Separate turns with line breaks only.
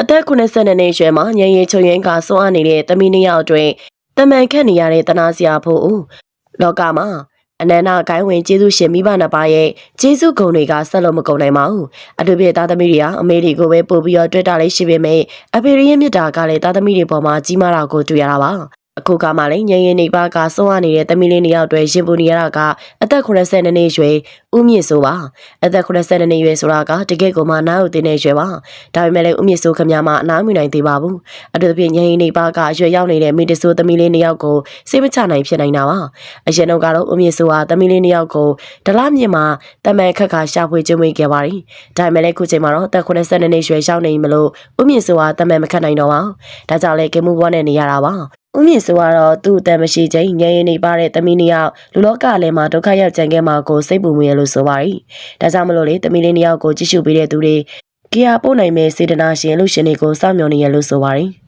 အသက်82နှစ်အရွယ်မှာညရင်ချုံရင်ကစွန့်အားနေတဲ့တမီးနှစ်ယောက်အတွင်းတမန်ခတ်နေရတဲ့တနာစရာဖို့ဦးလောကမှာအနန္တဂိုင်းဝင်ကျေးဇူးရှင်မိဘနှစ်ပါးရဲ့ကျေးဇူးဂုဏ်တွေကဆက်လို့မကုန်နိုင်ပါဘူးအတူပြည့်သားသမီးတွေဟာအမေတွေကိုပဲပို့ပြီးတော့တွေ့တာလေးရှိပေမဲ့အဖေရရဲ့မြတ်တာကလည်းသားသမီးတွေပေါ်မှာကြီးမားတာကိုတွေ့ရတာပါ အခုကမှလည်းညရင်နေပါကစွန့်အားနေတဲ့တမီးလေးနှစ်ယောက်အတွက်ရင်ပူနေရတာကအသက်82နှစ်ရွယ်ဦးမြင့်စိုးပါအသက်82နှစ်ရွယ်ဆိုတာကတကယ့်ကိုမှနားကိုတင်နေရွယ်ပါဒါပေမဲ့လည်းဦးမြင့်စိုးခင်ဗျားမအနားမယူနိုင်သေးပါဘူးအတူတပြည့်ညရင်နေပါကအရွယ်ရောက်နေတဲ့မိတဆိုးသမီးလေးနှစ်ယောက်ကိုစိတ်မချနိုင်ဖြစ်နိုင်တာပါအရင်တော့ကတော့ဦးမြင့်စိုးဟာသမီးလေးနှစ်ယောက်ကိုဒလမြင့်မှာတမန်ခက်ခါရှာဖွေကျွေးမွေးခဲ့ပါတယ်ဒါပေမဲ့လည်းခုချိန်မှာတော့အသက်82နှစ်ရွယ်ရောက်နေမလို့ဦးမြင့်စိုးဟာတမန်မခတ်နိုင်တော့ပါဒါကြောင့်လည်းကင်မှုဘွားနဲ့နေရတာပါ ဦးမြင့်စိုးကတော့သူ့အတန်မရှိချိန်ငယ်ရင်နေပါတဲ့သမီးနှစ်ယောက်လူလောကလည်းမှာဒုက္ခရောက်ကြံခဲ့မှာကိုစိတ်ပူမွေရလို့ဆိုပါတယ်။ဒါကြောင့်မလို့လေသမီးလေးနှစ်ယောက်ကိုကြည့်ရှုပေးတဲ့သူတွေကီယာပို့နိုင်မဲ့စေတနာရှင်လူရှင်တွေကိုစောင့်မျှော်နေရလို့ဆိုပါတယ်။